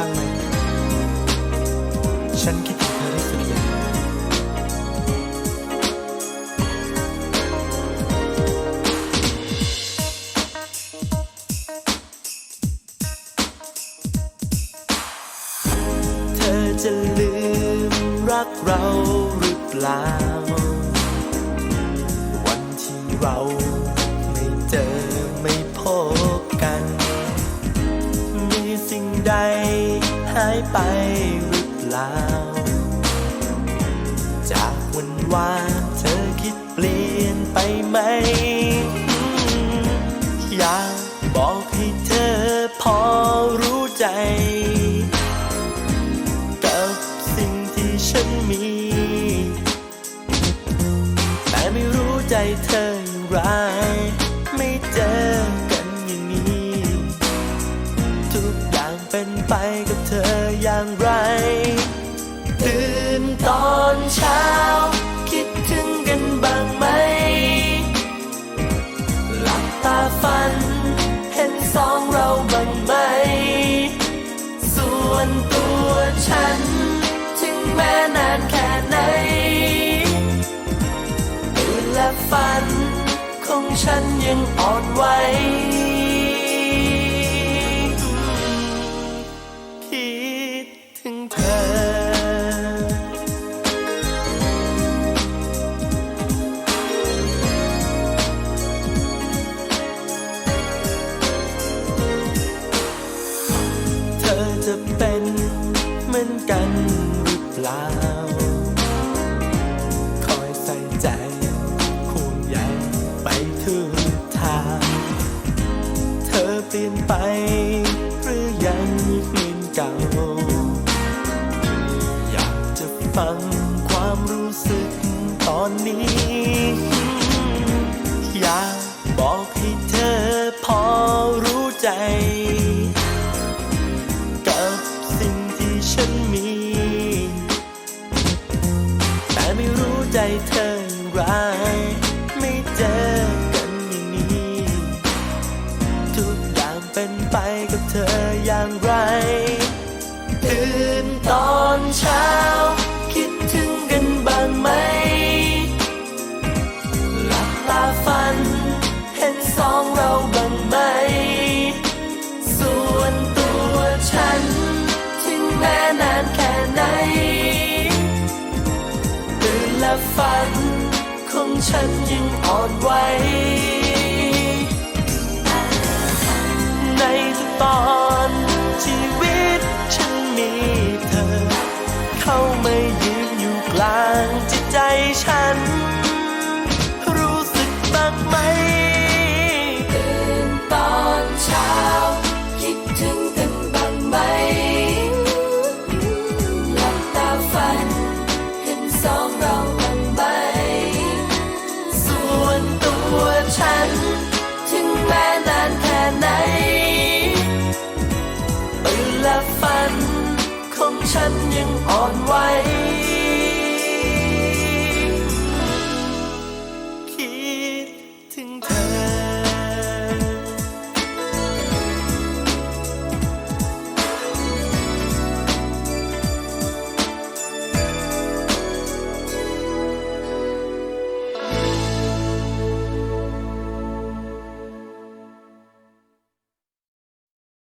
บ้างไหม ฉันคิดถึงเธอที่สุดเลยเธอจะลืมรักเราหรือเปล่า วันที่เราไม่เจอ ไปหรือเปล่า จากวันวานเธอคิดเปลี่ยนไปไหม อยากบอกให้เธอพอรู้ใจ กับสิ่งที่ฉันมี แต่ไม่รู้ใจเธอ วนตัวฉัน ถึงแม้นานแค่ไหนตื่นและฝัน ของฉันยังอ่อนไหว ล่า คอยใส่ใจห่วงใยไปทุกทาง เธอเปลี่ยนไป หรือยังเหมือนเก่า อยากจะฟังความรู้สึกตอนนี้ อยากบอกให้เธอพอรู้ใจ กับสิ่งที่ฉันมี เธออย่างไรไม่เจอกันอย่างนี้ ทุกอย่างเป็นไปกับเธออย่างไร ตื่นตอนเช้า ฝันของฉันยังอ่อนไหวในทุกตอนชีวิตฉันมีเธอ เข้ามายืนอยู่กลางจิตใจฉัน